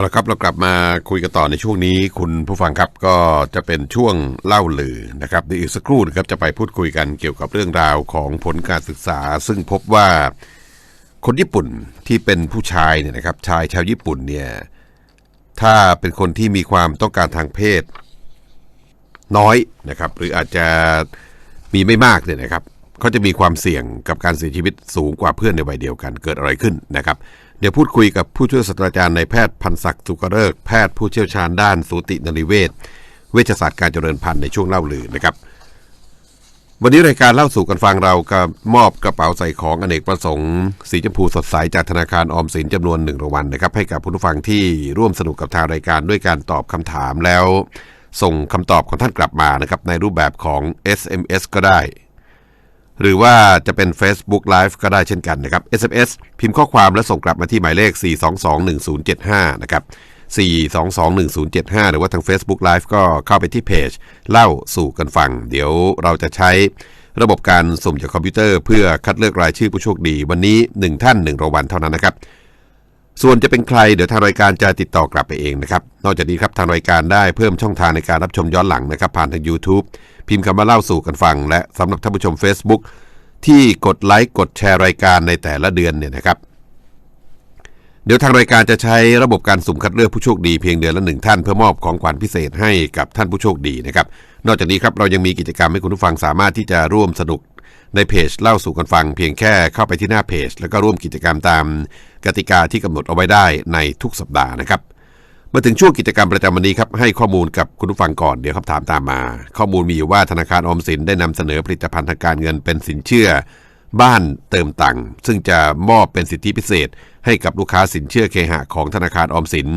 เอาละครับเรากลับมาคุยกันต่อในช่วงนี้ คุณผู้ฟังครับก็จะเป็นช่วงเล่าลือนะครับเดี๋ยวอีกสักครู่นะครับจะไปพูดคุยกันเกี่ยวกับเรื่องราวของผลการศึกษา ซึ่งพบว่าคนญี่ปุ่นที่เป็นผู้ชายเนี่ยนะครับชายชาวญี่ปุ่นเนี่ยถ้าเป็นคนที่มีความต้องการทางเพศ น้อยนะครับ หรืออาจจะมีไม่มากเนี่ยนะครับเขาจะมีความเสี่ยงกับการเสียชีวิตสูงกว่าเพื่อนในวัยเดียวกันเกิดอะไรขึ้นนะครับ เดี๋ยวพูดคุยกับผู้ช่วยศาสตราจารย์นายแพทย์พันศักดิ์สุกเริกแพทย์ผู้เชี่ยวชาญด้านสูตินริเวชเวชศาสตร์การเจริญพันธุ์ในช่วงเล่าลือนะครับ วันนี้รายการเล่าสู่กันฟังเราก็มอบกระเป๋าใส่ของอเนกประสงค์สีชมพูสดใสจากธนาคารออมสินจำนวนหนึ่งรางวัลนะครับให้กับผู้ฟังที่ร่วมสนุกกับทางรายการด้วยการตอบคำถามแล้ว ส่งคำตอบของท่านกลับมานะครับในรูปแบบของ SMS ก็ได้ หรือว่าจะเป็น Facebook Live ก็ได้เช่นกันนะครับ SMS พิมพ์ข้อความและส่งกลับมาที่หมายเลข 4221075 นะครับ 4221075 หรือว่าทาง Facebook Live ก็เข้าไปที่เพจ เล่าสู่กันฟัง เดี๋ยวเราจะใช้ระบบการสุ่มจากคอมพิวเตอร์เพื่อคัดเลือกรายชื่อผู้โชคดี วันนี้ 1 ท่าน 1รางวัลเท่านั้นนะครับ ส่วนจะเป็นใครเดี๋ยวทางรายการจะติดต่อกลับไปเองนะครับ นอกจากนี้ครับทางรายการได้เพิ่มช่องทางในการรับชมย้อนหลังนะครับ ผ่านทาง YouTube พิมพ์คำว่าเล่าสู่กันฟัง และสำหรับท่านผู้ชม Facebook ที่กดไลค์กดแชร์รายการในแต่ละเดือนเนี่ยนะครับ เดี๋ยวทางรายการจะใช้ระบบการสุ่มคัดเลือกผู้โชคดีเพียงเดือนละหนึ่งท่านเพื่อมอบของขวัญพิเศษให้กับท่านผู้โชคดีนะครับ นอกจากนี้ครับเรายังมีกิจกรรมให้คุณผู้ฟังสามารถที่จะร่วมสนุก ในเพจเล่าสู่กันฟังเพียงแค่เข้าไปที่หน้าเพจ แล้วก็ร่วมกิจกรรมตามกติกาที่กำหนดเอาไว้ได้ในทุกสัปดาห์นะครับ มาถึงช่วงกิจกรรมประจำวันนี้ครับให้ข้อมูลกับคุณผู้ฟังก่อนเดี๋ยวคำถามตามมา ข้อมูลมีอยู่ว่าธนาคารออมสินได้นำเสนอผลิตภัณฑ์ทางการเงินเป็นสินเชื่อ บ้านเติมตังค์ซึ่งจะมอบเป็นสิทธิพิเศษ ให้กับลูกค้าสินเชื่อเคหะของธนาคารออมสิน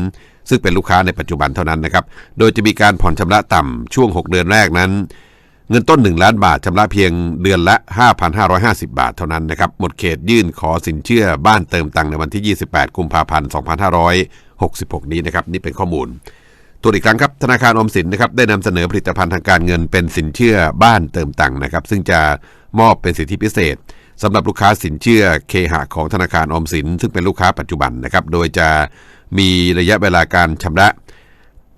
ซึ่งเป็นลูกค้าในปัจจุบันเท่านั้นนะครับ โดยจะมีการผ่อนชำระต่ำช่วง 6 เดือนแรกนั้น เงินต้น 1 ล้านบาทชำระเพียงเดือนละ 5,550 บาทเท่านั้นนะครับ หมดเขตยื่นขอสินเชื่อบ้านเติมตังค์ในวันที่ 28 กุมภาพันธ์ 2566 นี้นะครับ นี่เป็นข้อมูลตัวอีกครั้งครับธนาคารอมสินนะครับได้นำเสนอผลิตภัณฑ์ทางการเงินเป็นสินเชื่อบ้านเติมตังค์นะครับ ซึ่งจะมอบเป็นสิทธิพิเศษสำหรับลูกค้าสินเชื่อเคหะของธนาคารออมสิน ซึ่งเป็นลูกค้าปัจจุบันนะครับ โดยจะมีระยะเวลาการชำระ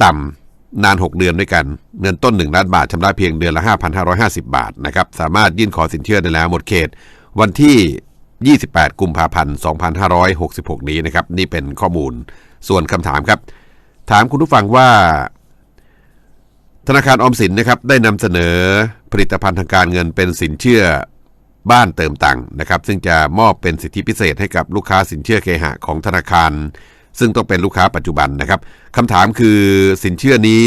ต่ำ นาน 6 เดือนด้วยกัน เงินต้น 1 ล้านบาทชำระเพียงเดือนละ 5,550 บาทนะครับสามารถยื่นขอสินเชื่อได้แล้วหมดเขต วันที่ 28 กุมภาพันธ์ 2566 นี้นะครับนี่เป็นข้อมูลส่วนคำถามครับ ถามคุณผู้ฟังว่า ธนาคารออมสินนะครับได้นำเสนอผลิตภัณฑ์ทางการเงินเป็นสินเชื่อบ้านเติมตังค์นะครับซึ่งจะมอบเป็นสิทธิพิเศษให้กับลูกค้าสินเชื่อเคหะของธนาคาร ซึ่งต้องเป็นลูกค้าปัจจุบันนะครับคำถามคือสินเชื่อนี้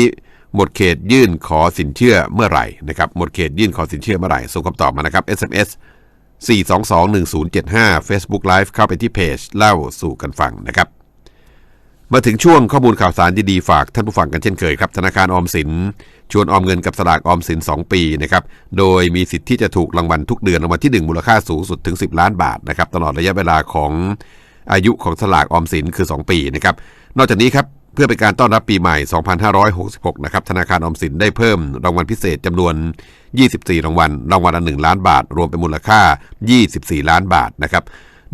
หมดเขตยื่นขอสินเชื่อเมื่อไหร่นะครับหมดเขตยื่นขอสินเชื่อเมื่อไหร่ส่งคำตอบมานะครับ SMS 4221075 Facebook Live เข้าไปที่เพจเล่าสู่กันฟังนะครับ มาถึงช่วงข้อมูลข่าวสารดีๆฝากท่านผู้ฟังกันเช่นเคยครับธนาคารออมสิน ชวนออมเงินกับสลากออมสิน 2 ปีนะครับโดยมีสิทธิ์ที่จะถูกรางวัลทุกเดือนรางวัลที่ 1 มูลค่าสูงสุดถึง 10 ล้านบาทนะครับตลอดระยะเวลาของ อายุของสลากออมสินคือ 2 ปีนะครับ นอกจากนี้ครับเพื่อเป็นการต้อนรับปีใหม่ 2566 นะครับ ธนาคารออมสินได้เพิ่มรางวัลพิเศษจำนวน 24 รางวัล รางวัลละ 1 ล้านบาท รวมเป็นมูลค่า 24 ล้านบาทนะครับ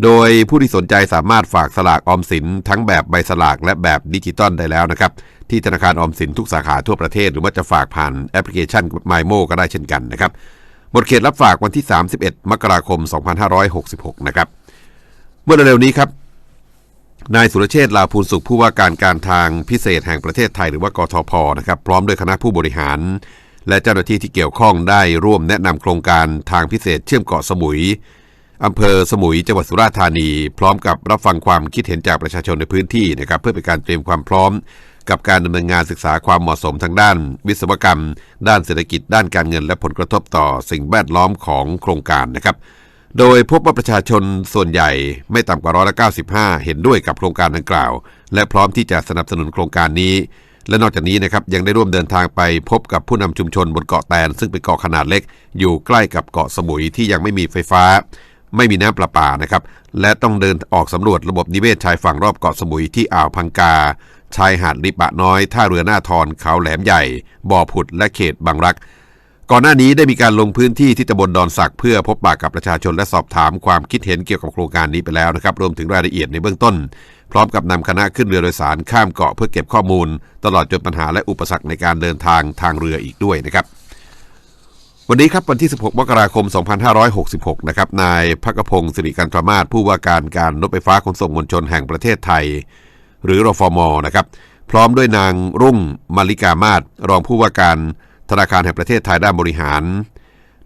โดยผู้ที่สนใจสามารถฝากสลากออมสินทั้งแบบใบสลากและแบบดิจิตอลได้แล้วนะครับ ที่ธนาคารออมสินทุกสาขาทั่วประเทศ หรือว่าจะฝากผ่านแอปพลิเคชัน m y m o ก็ได้เช่นกันนะครับ หมดเขตรับฝากวันที่ 31 มกราคม 2566 นะครับ เมื่อเร็วๆนี้ครับ นายสุรเชษฐ์ลาภูลสุขผู้ว่าการการทางพิเศษแห่งประเทศไทยหรือว่ากทพนะครับพร้อมด้วยคณะผู้บริหาร และเจ้าหน้าที่ที่เกี่ยวข้องได้ร่วมแนะนำโครงการทางพิเศษเชื่อมเกาะสมุยอำเภอสมุยจังหวัดสุราษฎร์ธานี พร้อมกับรับฟังความคิดเห็นจากประชาชนในพื้นที่นะครับเพื่อเป็นการเตรียมความพร้อม กับการดำเนินงานศึกษาความเหมาะสมทางด้าน วิศวกรรม ด้านเศรษฐกิจด้านการเงิน และผลกระทบต่อสิ่งแวดล้อมของโครงการนะครับ โดยพบว่าประชาชนส่วนใหญ่ไม่ต่ำกว่าร้อยละ95 เห็นด้วยกับโครงการดังกล่าว และพร้อมที่จะสนับสนุนโครงการนี้ และนอกจากนี้นะครับยังได้ร่วมเดินทางไปพบกับผู้นำชุมชนบนเกาะแตน ซึ่งเป็นเกาะขนาดเล็ก อยู่ใกล้กับเกาะสมุยที่ยังไม่มีไฟฟ้า ไม่มีน้ำประปานะครับและต้องเดินออกสำรวจระบบนิเวศชายฝั่งรอบเกาะสมุยที่อ่าวพังกา ชายหาดลิปะน้อยท่าเรือหน้าทอนเขาแหลมใหญ่ บ่อผุดและเขตบางรัก ก่อนหน้านี้ได้มีการลงพื้นที่ที่ตำบลดอนสักเพื่อพบปะกับประชาชนและสอบถามความคิดเห็นเกี่ยวกับโครงการนี้ไปแล้วนะครับ รวมถึงรายละเอียดในเบื้องต้น พร้อมกับนำคณะขึ้นเรือโดยสารข้ามเกาะเพื่อเก็บข้อมูล ตลอดจนปัญหาและอุปสรรคในการเดินทางทางเรืออีกด้วยนะครับวันนี้ครับวันที่ 16 มกราคม 2566 นะครับ นายพักพงศ์สิริกันตรมาศผู้ว่าการการรถไฟฟ้าขนส่งมวลชนแห่งประเทศไทย หรือรฟมนะครับ พร้อมด้วยนางรุ่งมาริกามาศรองผู้ว่าการ ธนาคารแห่งประเทศไทยด้านบริหาร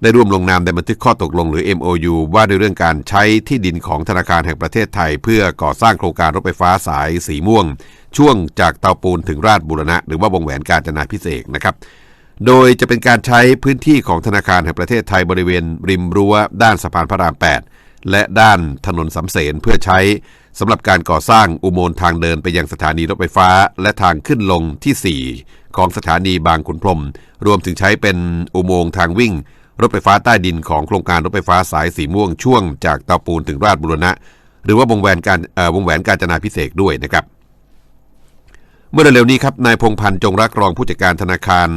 ได้ร่วมลงนามในบันทึกข้อตกลงหรือ MOU ว่าด้วยเรื่องการใช้ที่ดินของธนาคารแห่งประเทศไทย เพื่อก่อสร้างโครงการรถไฟฟ้าสายสีม่วง ช่วงจากเตาปูนถึงราชบุรณะ หรือว่าวงแหวนการจนาพิเศษกนะครับโดยจะเป็นการใช้พื้นที่ของธนาคารแห่งประเทศไทยบริเวณ ริมรั้ว ด้านสะพานพระราม 8 และด้านถนนสำเสนเพื่อใช้ สำหรับการก่อสร้างอุโมงค์ทางเดินไปยังสถานีรถไฟฟ้า และทางขึ้นลงที่ 4 ของสถานีบางขุนพรม รวมถึงใช้เป็นอุโมงค์ทางวิ่ง รถไฟฟ้าใต้ดินของโครงการรถไฟฟ้าสายสีม่วงช่วง จากเตาปูนถึงราชบุรณะ หรือว่าวงแหวนการวงแหวนการจนาพิเศษกด้วยนะครับ เมื่อเร็วๆนี้ครับนายพงพันธ์จงรักรองผู้จัดการธนาคาร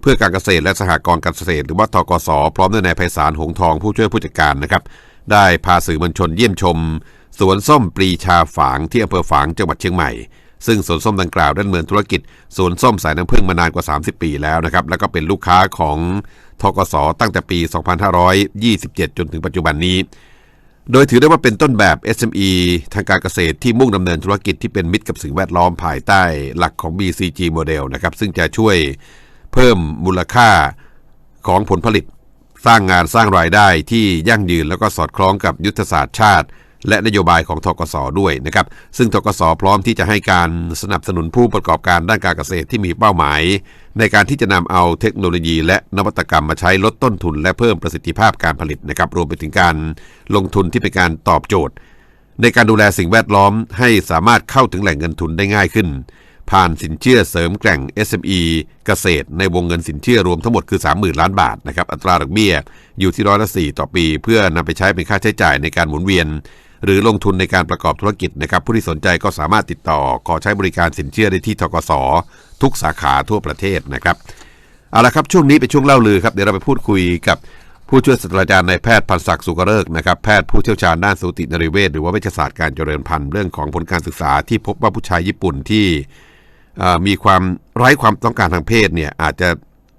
เพื่อการเกษตรและสหกรณ์การเกษตรหรือว่าทกส พร้อมด้วยนายไพศาลหงทองผู้ช่วยผู้จัดการนะครับ ได้พาสื่อมวลชนเยี่ยมชม สวนส้มปรีชาฝางที่อำเภอฝางจังหวัดเชียงใหม่ ซึ่งสวนส้มดังกล่าวได้ดำเนินธุรกิจสวนส้มสายน้ำผึ้งมานานกว่า 30 ปีแล้วนะครับแล้วก็เป็นลูกค้าของทกสตั้งแต่ปี 2527 จนถึงปัจจุบันนี้ โดยถือได้ว่าเป็นต้นแบบ SME ทางการเกษตรที่มุ่งดำเนินธุรกิจที่เป็นมิตรกับสิ่งแวดล้อมภายใต้หลักของ BCG โมเดลนะครับซึ่งจะช่วยเพิ่มมูลค่าของผลผลิต สร้างงานสร้างรายได้ที่ยั่งยืนแล้วก็สอดคล้องกับยุทธศาสตร์ชาติ และนโยบายของทกสด้วยนะครับซึ่งทกสพร้อมที่จะให้การสนับสนุนผู้ประกอบการด้านการเกษตรที่มีเป้าหมาย ในการที่จะนำเอาเทคโนโลยีและนวัตกรรมมาใช้ลดต้นทุน และเพิ่มประสิทธิภาพการผลิตนะครับรวมไปถึงการลงทุนที่เป็นการตอบโจทย์ ในการดูแลสิ่งแวดล้อมให้สามารถเข้าถึงแหล่งเงินทุนได้ง่ายขึ้น ผ่านสินเชื่อเสริมแกร่ง SME เกษตร ในวงเงินสินเชื่อรวมทั้งหมดคือ 30,000 ล้านบาทนะครับอัตราดอกเบี้ยอยู่ที่ร้อยละ4ต่อปี เพื่อนำไปใช้เป็นค่าใช้จ่ายในการหมุนเวียน หรือลงทุนในการประกอบธุรกิจนะครับผู้ที่สนใจก็สามารถติดต่อขอใช้บริการสินเชื่อได้ที่ทกสทุกสาขาทั่วประเทศนะครับเอาละครับช่วงนี้เป็นช่วงเล่าลือครับเดี๋ยวเราไปพูดคุยกับผู้ช่วยศาสตราจารย์นายแพทย์พันศักดิ์สุกเริกษ์นะครับแพทย์ผู้เชี่ยวชาญด้านสูตินรีเวชหรือว่าเวชศาสตร์การเจริญพันธุ์เรื่องของผลการศึกษาที่พบว่าผู้ชายญี่ปุ่นที่มีความไร้ความต้องการทางเพศเนี่ยอาจจะ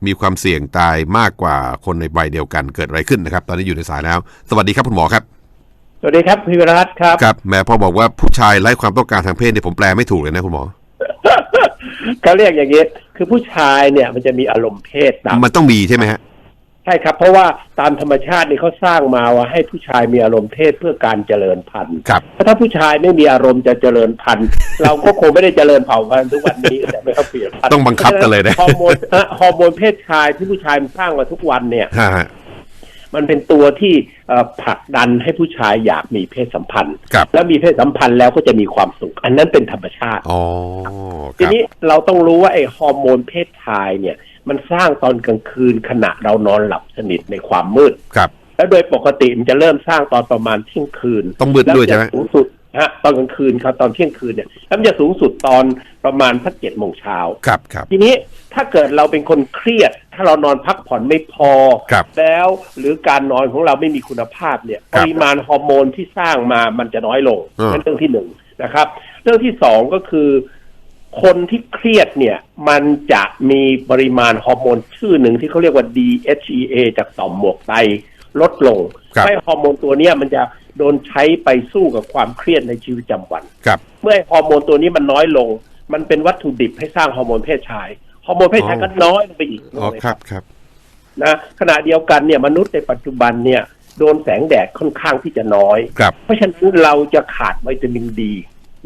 มีความเสี่ยงตายมากกว่าคนในวัยเดียวกันเกิดอะไรขึ้นนะครับ ตอนนี้อยู่ในสายแล้ว สวัสดีครับคุณหมอครับ สวัสดีครับพี่วรัตน์ครับ ครับแหม่พอบอกว่าผู้ชายไร้ความต้องการทางเพศเนี่ยผมแปลไม่ถูกเลยนะคุณหมอเขาเรียกอย่างนี้ คือผู้ชายเนี่ยมันจะมีอารมณ์เพศต่ำมันต้องมีใช่ไหมฮะใช่ครับ เพราะว่าตามธรรมชาตินี่เขาสร้างมาว่าให้ผู้ชายมีอารมณ์เพศเพื่อการเจริญพันธุ์ครับถ้าผู้ชายไม่มีอารมณ์จะเจริญพันธุ์ เราก็คงไม่ได้เจริญเผ่าพันธุ์ทุกวันนี้แต่ไม่เขาเปลี่ยนพันธุ์ต้องบังคับกันเลยนะ ฮอร์โมนเอ่อฮอร์โมนเพศชายที่ผู้ชายมันสร้างมาทุกวันเนี่ย ฮะฮะ มันเป็นตัวที่เอ่อผลักดันให้ผู้ชายอยากมีเพศสัมพันธ์ครับแล้วมีเพศสัมพันธ์แล้วก็จะมีความสุข อันนั้นเป็นธรรมชาติอ๋อคทีรับนี้เราต้องรู้ว่าไอ้ฮอร์โมนเพศชายเนี่ย มันสร้างตอนกลางคืนขณะเรานอนหลับสนิทในความมืดครับแล้วโดยปกติมันจะเริ่มสร้างตอนประมาณเที่ยงคืน ต้องมืดด้วยใช่ไหมแล้จะสูงสุด ฮะตอนกลางคืนครับตอนเที่ยงคืนเนี่ยแล้วมันจะสูงสุดตอนประมาณสักเจ็ดโมงเช้าครับครับทีนี้ถ้าเกิดเราเป็นคนเครียด ถ้าเรานอนพักผ่อนไม่พอ ครับแล้วหรือการนอนของเราไม่มีคุณภาพเนี่ยครัปบริมาณฮอร์โมนที่สร้างมามันจะน้อยลงอืม นั่นเรื่องที่หนึ่งนะครับ เรื่องที่สองก็คือ คนที่เครียดเนี่ย มันจะมีปริมาณฮอร์โมนชื่อหนึ่งที่เขาเรียกว่า DHEA จากต่อมหมวกไตลดลงครับให้ฮอร์โมนตัวเนี้ยมันจะ โดนใช้ไปสู้กับความเครียดในชีวิตประจำวัน ครับ เมื่อฮอร์โมนตัวนี้มันน้อยลง มันเป็นวัตถุดิบให้สร้างฮอร์โมนเพศชาย ฮอร์โมนเพศชายอ๋อก็น้อยลงไปอีกอ๋อครับ ครับ นะขณะเดียวกันเนี่ยมนุษย์ในปัจจุบันเนี่ยโดนแสงแดดค่อนข้างที่จะน้อย ครับ เพราะฉะนั้นเราจะขาดวิตามินดี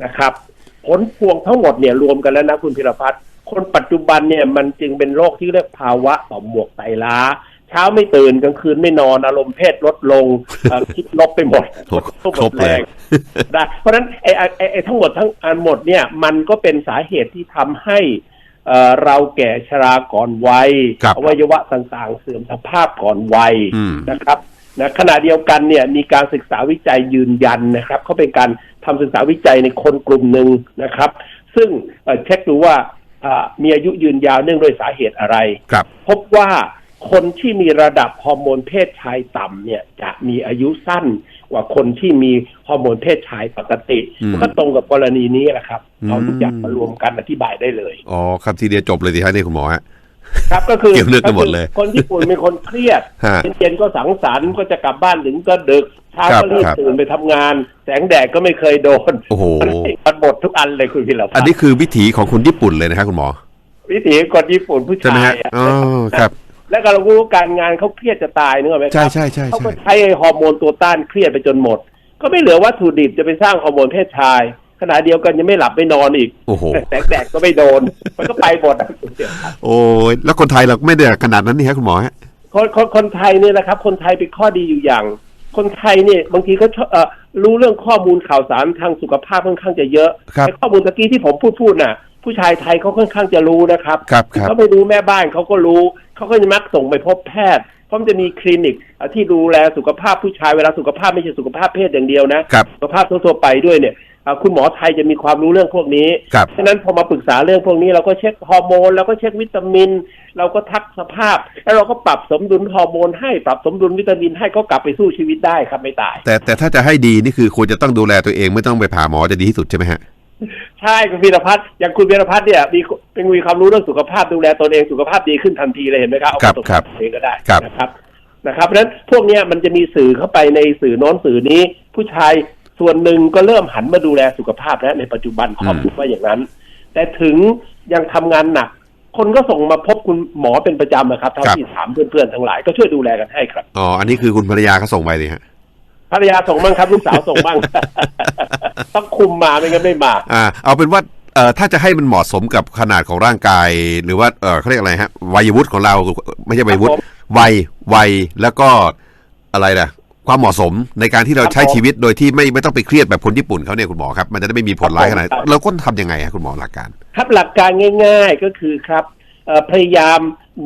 นะครับ ผลพวงทั้งหมดเนี่ยรวมกันแล้วนะคุณพิรพัฒน์คนปัจจุบันเนี่ยมันจึงเป็นโรคที่เรียกภาวะต่อมหมวกไตล้า เช้าไม่ตื่นกลางคืนไม่นอนอารมณ์เพศลดลงเอ่อคิดลบไปหมดโอ้หมครบดเลยแรงได้เพราะฉะนั้นไอ้ไอ้ไอ้ไอ้ทั้งหมดทั้งอันหมดเนี่ยมันก็เป็นสาเหตุที่ทำให้เอ่อเราแก่ชราก่อนวัยครับอวัยวะต่างๆ เสื่อมสภาพก่อนวัยอืมนะครับนะขณะเดียวกันเนี่ยมีการศึกษาวิจัยยืนยันนะครับเขาเป็นการทำศึกษาวิจัยในคนกลุ่มหนึ่งนะครับ ซึ่งเอ่อเช็คดูว่าอ่ามีอายุยืนยาวเนื่องด้วยสาเหตุอะไรครับพบว่า คนที่มีระดับฮอร์โมนเพศชายต่ำเนี่ยจะมีอายุสั้นกว่าคนที่มีฮอร์โมนเพศชายปกติอืมก็ตรงกับกรณีนี้แหละครับอืมเอาทุกอย่างมารวมกันอธิบายได้เลยอ๋อครับทีเดียวจบเลยสิฮะนี่คุณหมอฮะครับก็คือเกี่ยวเนื่องกันหมดเลย คนญี่ปุ่นเป็นคนเครียดฮะเย็นๆก็สังสรรค์ก็จะกลับบ้านถึงก็ดึกเช้าครับก็รีบครับตื่นไปทำงาน แสงแดดก็ไม่เคยโดนโอ้โหมันหมดทุกอันเลยคุณพิรพัอัฒนน์นี้คือวิถีของคนญี่ปุ่นเลยนะครับคุณหมอ วิถีคนญี่ปุ่นผู้ใช่ไหมชายฮะอะอ๋อครับ แล้วก็เรารู้ว่าการงานเขาเครียดจะตายนึกออกไหมคใช่รับใช่ใช่เขาใช่ก็ใช้ฮอร์โมนตัวต้านเครียดไปจนหมด ก็ไม่เหลือวัตถุดิบจะไปสร้างฮอร์โมนเพศชาย ขณะเดียวกันยังไม่หลับไม่นอนอีกโอ้โห แสงแดดก็ไม่โดน มันก็ไปหมดอะคุณพิรพัฒน์โอ้ยแล้วคนไทยเราไม่ได้ขนาดนั้นนี่ฮะคุณหมอฮะ คนคนคนไทยเนี่ยนะครับ คนไทยเป็นข้อดีอยู่อย่าง คนไทยเนี่ยบางทีก็ชอบเอ่อรู้เรื่องข้อมูลข่าวสารทางสุขภาพค่อนข้างจะเยอะครับ ไอ้ข้อมูลตะกี้ที่ผมพูดพูดน่ะ ผู้ชายไทยเขาค่อนข้างจะรู้นะครับ ครับครับ เขาไม่รู้แม่บ้านเขาก็รู้ เขาก็จะมักส่งไปพบแพทย์เพราะมันจะมีคลินิกเอ่อที่ดูแลสุขภาพผู้ชายเวลาสุขภาพไม่ใช่สุขภาพเพศอย่างเดียวนะครับสุขภาพทั่วๆไปด้วยเนี่ยเอ่อคุณหมอไทยจะมีความรู้เรื่องพวกนี้ครับฉะนั้นพอมาปรึกษาเรื่องพวกนี้เราก็เช็คฮอร์โมนเราก็เช็ควิตามิน เราก็ทักสภาพ แล้วเราก็ปรับสมดุลฮอร์โมนให้ปรับสมดุลวิตามินให้เขากลับไปสู้ชีวิตได้ครับไม่ตาย แต่แต่ถ้าจะให้ดีนี่คือควรจะต้องดูแลตัวเองไม่ต้องไปผ่าหมอจะดีที่สุดใช่ไหมฮะ ใช่คุณพีรพัฒน์อย่างคุณพีรพัฒน์เนี่ยมีเป็นมีความรู้เรื่องสุขภาพดูแลตนเองสุขภาพดีขึ้นทันทีเลยเห็นไหมครับเอาครับประสบครักาบรณ์ตัวเองก็ได้ครับนะครับนะครับเพราะฉะนั้นพวกเนี้ยมันจะมีสื่อเข้าไปในสื่อโน้นสื่อนี้ ผู้ชายส่วนหนึ่งก็เริ่มหันมาดูแลสุขภาพแล้วในปัจจุบันข้อมูลว่าอย่างนั้น แต่ถึงยังทำงานหนัก คนก็ส่งมาพบคุณหมอเป็นประจำนะครับเท่าครับที่ถามเพื่อนๆทั้งหลายก็ช่วยดูแลกันให้ครับอ๋ออันนี้คือคุณภรรยาเขาส่งไปเลยฮะ ภรรยาส่งบ้างครับ ลูกสาวส่งบ้าง ต้องคุมมาไม่งั้นไม่มาอ่าเอาเป็นว่าเอ่อถ้าจะให้มันเหมาะสมกับขนาดของร่างกาย หรือว่าเออเขาเรียกอะไรฮะวัยวุฒิของเราไม่ใช่วัยวุฒิครับผมวัยวัยแล้วก็อะไรนะความเหมาะสมในการที่เราใช้ครับผมชีวิตโดยที่ไม่ไม่ต้องไปเครียดแบบคนญี่ปุ่นเขาเนี่ยคุณหมอครับ มันจะได้ไม่มีผลร้ายขนาดครับผมเราก็ทำยังไงฮะคุณหมอหลักการ ครับหลักการง่าย ๆก็คือครับเอ่อพยายาม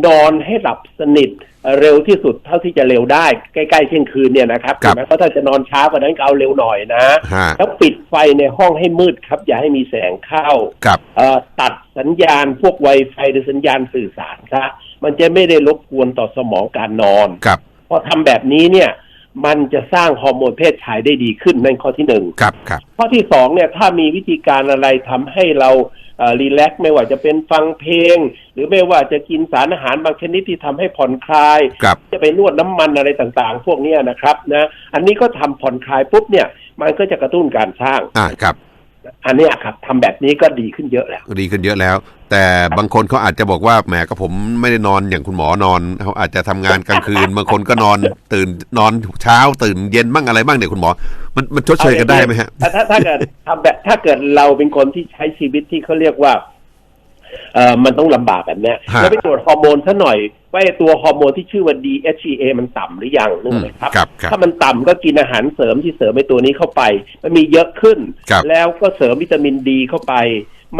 นอนให้หลับสนิท เอ่อเร็วที่สุดเท่าที่จะเร็วได้ใกล้ๆเที่ยงคืนเนี่ยนะครับครับถูกไหมเพราะถ้าจะนอนช้ากว่านั้นก็เอาเร็วหน่อยนะฮะแล้วปิดไฟในห้องให้มืดครับ อย่าให้มีแสงเข้ากับ เอ่อตัดสัญญาณพวก Wi-Fi หรือสัญญาณสื่อสารซะมันจะไม่ได้รบกวนต่อสมองการนอนกับ พอทำแบบนี้เนี่ย มันจะสร้างฮอร์โมนเพศชายได้ดีขึ้นนั่นข้อที่หนึ่งกับกับ ข้อที่สองเนี่ยถ้ามีวิธีการอะไรทำให้เรา รีแลกซ์ไม่ว่าจะเป็นฟังเพลง หรือไม่ว่าจะกินสารอาหารบางชนิดที่ทำให้ผ่อนคลายกับจะไปนวดน้ำมันอะไรต่างๆ พวกเนี้ยนะครับนะอันนี้ก็ทำผ่อนคลายปุ๊บเนี่ย มันก็จะกระตุ้นการสร้างอ่ากับ อันเนี้ยครับทำแบบนี้ก็ดีขึ้นเยอะแล้ว ดีขึ้นเยอะแล้ว แต่บางคนเขาอาจจะบอกว่าแหมก็ผมไม่ได้นอนอย่างคุณหมอนอนเขาอาจจะทำงานกลางคืนบางคนก็นอนตื่นนอนเช้าตื่นเย็นบ้างอะไรบ้างเนี่ยคุณหมอ มันมันชดเชยกันได้ไหมฮะถ้าถ้าถ้าเกิดทำแบบถ้าเกิดเราเป็นคนที่ใช้ชีวิตที่เขาเรียกว่า เอ่อมันต้องลำบากแบบเนี้ยฮะแล้วไปตรวจฮอร์โมนซะหน่อยว่าไอ้ตัวฮอร์โมนที่ชื่อว่า DHEA มันต่ำหรือยังนึกออกไหมครับ ครับครับถ้ามันต่ำก็กินอาหารเสริมที่เสริมไอ้ตัวนี้เข้าไป มันมีเยอะขึ้น ครับ แล้วก็เสริมวิตามินดีเข้าไป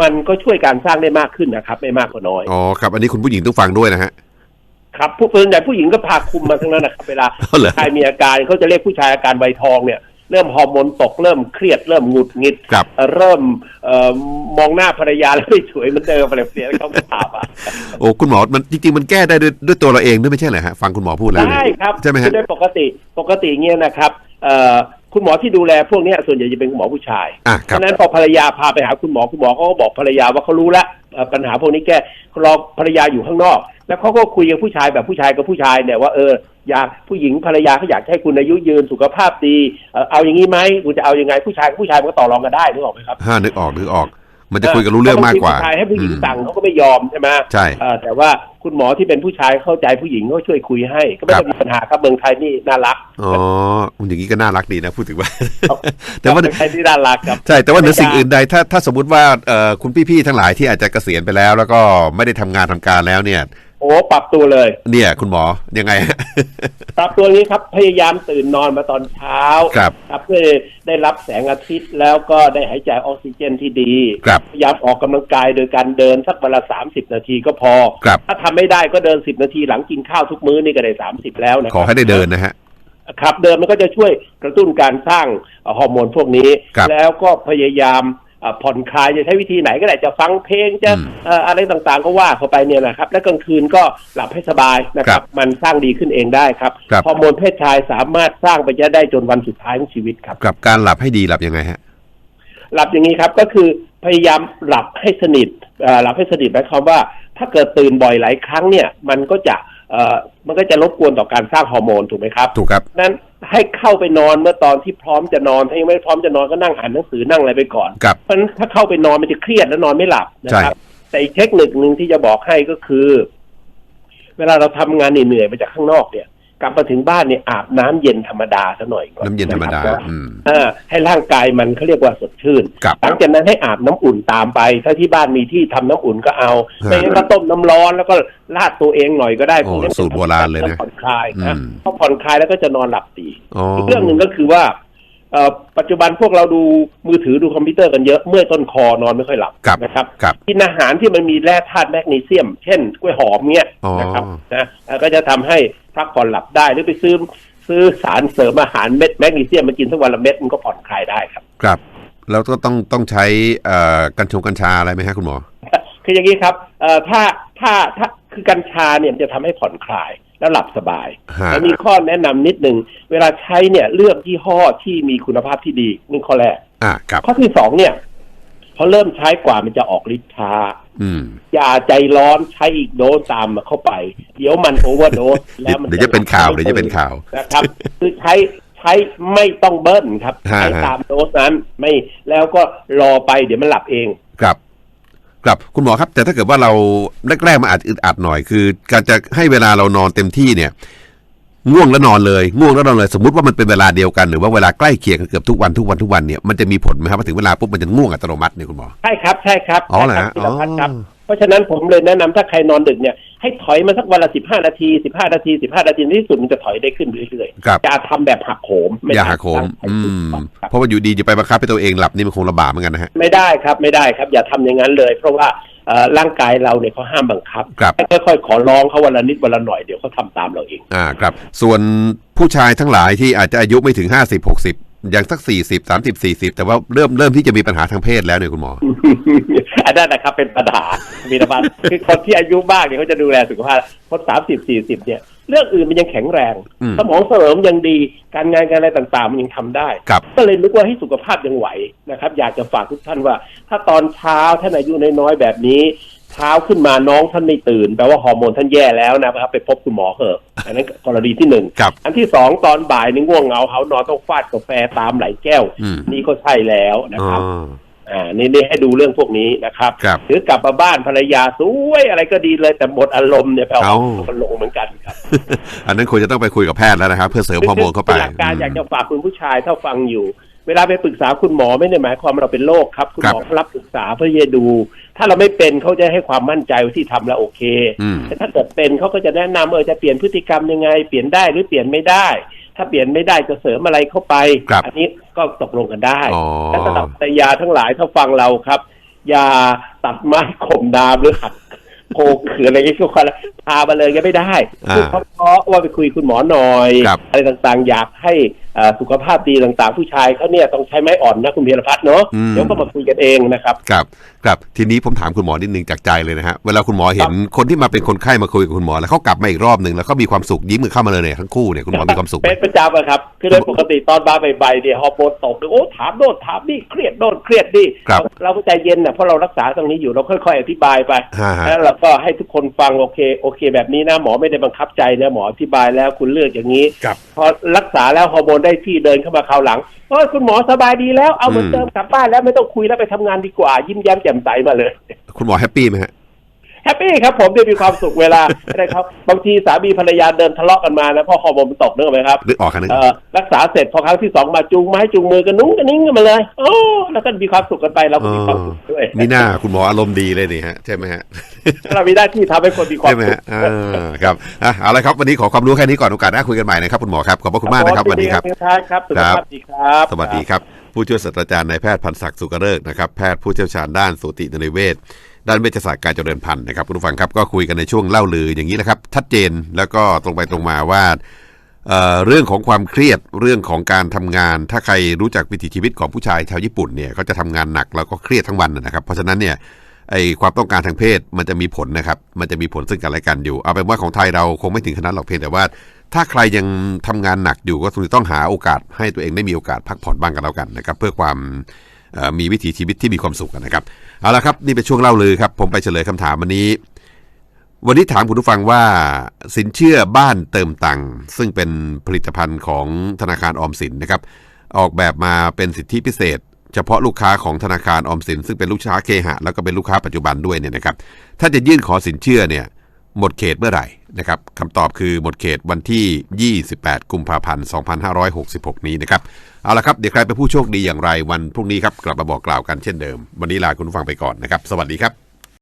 มันก็ช่วยการสร้างได้มากขึ้นนะครับ ไม่มากก็น้อย อ๋อครับ อันนี้คุณผู้หญิงต้องฟังด้วยนะฮะ ครับผู้ส่วนใหญ่ผู้หญิงก็พาคุมมาทั้งนั้นนะครับเวลาเอาเหรอชายมีอาการเขาจะเรียกผู้ชายอาการใบทองเนี่ย เริ่มฮอร์โมนตกเริ่มเครียดเริ่มหงุดหงิดครับเอ่อเริ่มเอ่อมองหน้าภรรยาแล้วไม่สวยเหมือนเดิมอะไรแบบเนี้ยเขาก็ถามอะโอ้คุณหมอมันจริงๆมันแก้ได้ด้วยด้วยตัวเราเองด้วยไม่ใช่เหรอฮะฟังคุณหมอพูดแล้วเนี่ยใช่ครับใช่ไหมคืฮะอโดยปกติปกติเงี้ยนะครับเอ่อ คุณหมอที่ดูแลพวกเนี้ยส่วนใหญ่จะเป็นคุณหมอผู้ชายอะคฉะรับนั้นพอภรรยาพาไปหาคุณหมอคุณหมอเขาก็บอกภรรยาว่าเขารู้ละเอ่อปัญหาพวกนี้แก้รอภรรยาอยู่ข้างนอก แล้วเขาก็คุยกับผู้ชายแบบผู้ชายกับผู้ชายเนี่ยว่าเอออยากผู้หญิงภรรยาเขาอยากให้คุณอายุยืนสุขภาพดีเอ่อเอาอย่างนี้ไหมคุณจะเอายังไงผู้ชายกับผู้ชายมันก็ต่อรองกันได้นึกออกไหมครับ ห้านึกออกนึกออก มันจะคุยกันรู้เรื่องมากกว่าผู้ชายให้ผู้หญิงอืม สั่งเขาก็ไม่ยอมใช่ไหมใช่ เอ่อแต่ว่า คุณหมอที่เป็นผู้ชายเข้าใจผู้หญิงก็ช่วยคุยให้ ก็ไม่ครัต้อบงมีปัญหาครับเมืองไทยนี่น่ารักอ๋ออย่างนี้ก็น่ารักดีนะพูดถึงว่าครับแต่ว่าเมืองไทยนี่น่ารักครับใช่แต่ว่าเหนือสิ่งอื่นใดถ้าถ้าสมมติว่าเอ่อคุณพี่ๆทั้งหลายที่อาจจะเกษียณไปแล้ว แล้วก็ไม่ได้ทำงานทำการแล้วเนี่ยโอ้ปรับตัวเลย เนี่ย คุณหมอยังไงฮะปรับตัวนี้ครับพยายามตื่นนอนมาตอนเช้าครับ ครับเพื่อได้รับแสงอาทิตย์แล้วก็ได้หายใจออกซิเจนที่ดีครับพยายามออกกำลังกายโดยการเดินสักวันละสามสิบนาทีก็พอ ครับ ถ้าทำไม่ได้ก็เดินสิบนาทีหลังกินข้าวทุกมื้อนี่ก็ได้สามสิบแล้วนะขอให้ได้เดินนะฮะครับเดินมันก็จะช่วยกระตุ้นการสร้างเอ่อฮอร์โมนพวกนี้ครับแล้วก็พยายามอ่า ผ่อนคลายจะใช้วิธีไหนก็ได้จะฟังเพลงจะอืมเอ่ออะไรต่างๆ ก็ว่าเข้าไปเนี่ยนะครับ และกลางคืนก็หลับให้สบายนะคครัรับบมันสร้างดีขึ้นเองได้ครับครับฮอร์โมนเพศชายสามารถสร้างไปจะได้จนวันสุดท้ายของชีวิตครับกับการหลับให้ดีหลับยังไงฮะหลับอย่างนี้ครับก็คือพยายามหลับให้สนิทเอ่อหลับให้สนิทหมายความว่า ถ้าเกิดตื่นบ่อยหลายครั้งเนี่ย มันก็จะเอ่อมันก็จะรบกวนต่อการสร้างฮอร์โมนถูกไหมครับถูกครับนั้น ให้เข้าไปนอนเมื่อตอนที่พร้อมจะนอน ถ้ายังไม่พร้อมจะนอนก็นั่งอ่านหนังสือนั่งอะไรไปก่อนกับเพราะฉะนั้นถ้าเข้าไปนอนมันจะเครียดแล้วนอนไม่หลับนะครับ แต่อีกเทคนิคหนึ่งที่จะบอกให้ก็คือ เวลาเราทำงานเหนื่อยๆมาจากข้างนอกเนี่ย กลับมาถึงบ้านเนี่ยอาบน้ำเย็นธรรมดาซะหน่อยก่อนน้ำเย็นธรรมดานะครับอืมเออให้ร่างกายมันเขาเรียกว่าสดชื่นกับหลังจากนั้นให้อาบน้ำอุ่นตามไป ถ้าที่บ้านมีที่ทำน้ำอุ่นก็เอาฮะไม่งั้นก็ต้มน้ำร้อนแล้วก็ลาดตัวเองหน่อยก็ได้โอ้พวกนี้สูตรโบราณเลยนะผ่อนคลายนะอืมพอผ่อนคลายแล้วก็จะนอนหลับดีอ๋ออีกเรื่องหนึ่งก็คือว่าเอ่อ ปัจจุบันพวกเราดูมือถือดูคอมพิวเตอร์กันเยอะเมื่อยต้นคอนอนไม่ค่อยหลับกับนะครับกับกินอาหารที่มันมีแร่ธาตุแมกนีเซียม เช่นกล้วยหอมเงี้ยอ๋อนะครับนะเอ่อก็จะทำให้พักผ่อนหลับได้หรือไปซื้อซื้อสารเสริมอาหารเม็ดแมกนีเซียมมากินสักวันละเม็ดมันก็ผ่อนคลายได้ครับ ครับ แล้วก็ต้องต้องใช้เอ่อกัญชงกัญชาอะไรไหมฮะคุณหมอ คืออย่างนี้ครับเอ่อถ้าถ้าถ้าคือกัญชาเนี่ยมันจะทำให้ผ่อนคลาย แล้วหลับสบายฮะแต่มีข้อแนะนำนิดนึง เวลาใช้เนี่ยเลือกยี่ห้อที่มีคุณภาพที่ดีนี่ข้อแรกอ่าครับข้อที่สองเนี่ยพอเริ่มใช้กว่ามันจะออกฤทธิ์ช้าอืมอย่าใจร้อนใช้อีกโดสตามมาเข้าไป เดี๋ยวมันโอเวอร์โดสแล้วมันเดี๋ยวจะเป็นข่าวเดี๋ยวจะเป็นข่าวนะครับ คือใช้ใช้ไม่ต้องเบิ้ลครับฮะใช้ตามโดสนั้นไม่แล้วก็รอไปเดี๋ยวมันหลับเองครับ ครับคุณหมอครับ แต่ถ้าเกิดว่าเราแรกๆมาอาจอึดอัดหน่อยคือ การจะให้เวลาเรานอนเต็มที่เนี่ย ง่วงแล้วนอนเลย ง่วงแล้วนอนเลย สมมติว่ามันเป็นเวลาเดียวกันหรือว่าเวลาใกล้เคียงกันเกือบทุกวันทุกวันทุกวันเนี่ยมันจะมีผลไหมครับว่าถึงเวลาปุ๊บมันจะง่วงอัตโนมัติเนี่ยคุณหมอใช่ครับใช่ครับอ๋อเหรอใช่ฮะครับ พี่รพัฒน์ครับอ๋อเพราะฉะนั้นผมเลยแนะนำถ้าใครนอนดึกเนี่ยให้ถอยมาสักวันละสิบห้านาทีสิบห้านาทีสิบห้านาทีในที่สุดมันจะถอยได้ขึ้นเรื่อยครับๆอย่าทำแบบหักโหมไอย่าหักโหมตั้งใจอืฝึกมก่อนครับเพราะว่าอยู่ดีจะไปบังคับให้ตัวเองหลับนี่มันคงลำบากเหมือนกันนะฮะไม่ได้ครับไม่ได้ครับอย่าทำอย่างนั้นเลย เพราะว่าเอ่อร่างกายเราเนี่ยเขาห้ามบังคับครับให้ค่อยๆขอร้องเขาวันละนิดวันละหน่อยเดี๋ยวเขาทำตามเราเองอ่าครับ ส่วนผู้ชายทั้งหลายที่อาจจะอายุไม่ถึงห้าสิบหกสิบ อย่างสักสี่สิบสามสิบสี่สิบแต่ว่าเริ่มเริ่มที่จะมีปัญหาทางเพศแล้วเนี่ยคุณหมอ อันนั้นนะครับเป็นปัญหา มีนะบันคือคนที่อายุมากเนี่ยเขาจะดูแลสุขภาพคนสามสิบสี่สิบเนี่ยเรื่องอื่นมันยังแข็งแรงอืมสมองเสริมยังดีการงานการอะไรต่างๆ มันยังทำได้ครับก็เลยนึกว่าให้สุขภาพยังไหวนะครับ อยากจะฝากทุกท่านว่า ถ้าตอนเช้าท่านอายุน้อยๆแบบนี้ เช้าขึ้นมาน้องท่านไม่ตื่นแปลว่าฮอร์โมนท่านแย่แล้วนะครับไปพบคุณหมอเถอะอันนั้นกรณีที่หนึ่งครับอันที่สองตอนบ่ายนี่ง่วงเหงาเขานอนต้องฟาดกาแฟตามไหลแก้วอืมนี่ก็ใช่แล้วนะอ๋อครับอ่านี่นี่ให้ดูเรื่องพวกนี้นะครับครับหรือกลับมาบ้านภรรยาสวยอะไรก็ดีเลยแต่หมดอารมณ์เนี่ยแปลว่าเอ้ามันลงเหมือนกันครับ อันนั้นควรจะต้องไปคุยกับแพทย์แล้วนะครับ เพื่อเสริมฮอร์โมนเข้าไปหลักการอยากจะฝากคุณผู้ชายถ้าฟังอยู่ เวลาไปปรึกษาคุณหมอไม่ได้หมายความว่าเราเป็นโรคครับ คุณหมอเขารับปรึกษาเพื่อจะดู ถ้าเราไม่เป็นเขาจะให้ความมั่นใจว่าที่ทำแล้วโอเคอืมแต่ถ้าเกิดเป็นเขาก็จะแนะนำเออจะเปลี่ยนพฤติกรรมยังไง เปลี่ยนได้หรือเปลี่ยนไม่ได้ ถ้าเปลี่ยนไม่ได้จะเสริมอะไรเข้าไปครับอันี้ก็ตกลงกันได้อ๋อและสำหรับภรรยาทั้งหลายถ้าฟังเราครับอย่าตัดไม้ข่มดามหรือหักโคเขืออะไรอย่างนี้ก็ควรพามาเลยก็ไม่ได้อ่าพูดเพราะๆว่าไปคุยคุณหมอหน่อย ครับ อะไรต่างๆ อยากให้เอ่อสุขภาพดีต่างๆ ผู้ชายเขาเนี่ยต้องใช้ไม้อ่อนนะคุณพีรพัฒน์เนาะอืม เดี๋ยวก็มาคุยกันเองนะครับ ครับครับทีนี้ผมถามคุณหมอนิดนึงจากใจเลยนะฮะเวลาคุณหมอเห็นคนที่มาเป็นคนไข้มาคุยกับคุณหมอแล้วเขากลับมาอีกรอบหนึ่งแล้วเขามีความสุขยิ้มกันเข้ามาเลยเนี่ยทั้งคู่เนี่ยคุณหมอมีความสุขไหม เป็นประจำอะครับ คือโดยปกติตอนมาใบๆเนี่ยฮอร์โมนตกโอ้ถามโน่นถามนี่เครียดโน่นเครียดนี่ครับเราก็ใจเย็นนะเพราะเรารักษาตรงนี้อยู่เราค่อย ๆ อธิบายไปฮะฮะ แล้วเราก็ให้ทุกคนฟังโอเค โอเค แบบนี้นะหมอไม่ได้บังคับใจนะหมออธิบายแล้วคุณเลือกอย่างนี้ครับ พอรักษาแล้วฮอร์โมนได้ที่เดินเข้ามาคราวหลังโอ้ยคุณหมอสบายดีแล้วเอาเหมือนอืมเดิมกลับบ้านแล้วไม่ต้องคุยแล้วไปทำงานดีกว่า ยิ้มแย้มแจ่มใสมาเลย คุณหมอแฮปปี้ไหมฮะ แฮปปี้ครับผมจะมีความสุขเวลาได้ครับบางทีสามีภรรยาเดินทะเลาะกันมานะเพราะฮอร์โมนมันตกเนื่องไหมครับนึกออกครับนึกเอ่อออกรักษาเสร็จพอครั้งที่สองมาจูงไม้จูงมือกันนุ้งกันนิ้งกันมาเลยโอ้แล้วก็มีความสุขกันไปเราก็มีความสุขด้วยมีหน้าคุณหมออารมณ์ดีเลยนี่ฮะใช่ไหมฮะเรามีหน้าที่ทำให้คนมีความใช่ไหมสุขฮะอ่าครับอะเอาละครับวันนี้ขอความรู้แค่นี้ก่อนโอกาสหน้าคุยกันใหม่นะครับคุณหมอครับขอบพระคุณมากนะครับวันนี้ครับครับสุขภาพดีครับสวัสดีครับผู้ช่วยศาสตราจารย์นายแพทย์พันศักดิ์สุกเริกษ์นะครับแพทย์ผู้เชี่ยวชาญด้านสูตินรีเวช ด้านเวชศาสตร์การเจริญพันธุ์นะครับคุณผู้ฟังครับก็คุยกันในช่วงเล่าลืออย่างนี้นะครับ ชัดเจนแล้วก็ตรงไปตรงมาว่าเเรื่องของความเครียดเรื่องของการทำงาน ถ้าใครรู้จักวิถีชีวิตของผู้ชายชาวญี่ปุ่นเนี่ยเขาจะทำงานหนักแล้วก็เครียดทั้งวันนะครับ เพราะฉะนั้นเนี่ยไอความต้องการทางเพศมันจะมีผลนะครับ มันจะมีผลซึ่งกันและกันอยู่ เอาเป็นว่าของไทยเราคงไม่ถึงขนาดหรอกเพียงแต่ว่า ถ้าใครยังทำงานหนักอยู่ก็คงจะต้องหาโอกาสให้ตัวเองได้มีโอกาสพักผ่อนบ้างกันแล้วกันนะครับ เพื่อความ มีวิถีชีวิตที่มีความสุขนะครับ เอาละครับนี่เป็นช่วงเล่าลือครับ ผมไปเฉลยคำถามวันนี้ วันนี้ถามคุณผู้ฟังว่าสินเชื่อบ้านเติมตังค์ซึ่งเป็นผลิตภัณฑ์ของธนาคารออมสินนะครับ ออกแบบมาเป็นสิทธิพิเศษ เฉพาะลูกค้าของธนาคารออมสิน ซึ่งเป็นลูกค้าเคหะแล้วก็เป็นลูกค้าปัจจุบันด้วยเนี่ยนะครับ ถ้าจะยื่นขอสินเชื่อเนี่ย หมดเขตเมื่อไหร่นะครับคำตอบคือหมดเขตวันที่ 28 กุมภาพันธ์ 2566 นี้นะครับ เอาละครับ เดี๋ยวใครเป็นผู้โชคดีอย่างไรวันพรุ่งนี้ครับ กลับมาบอกกล่าวกันเช่นเดิม วันนี้ลาคุณผู้ฟังไปก่อนนะครับ สวัสดีครับ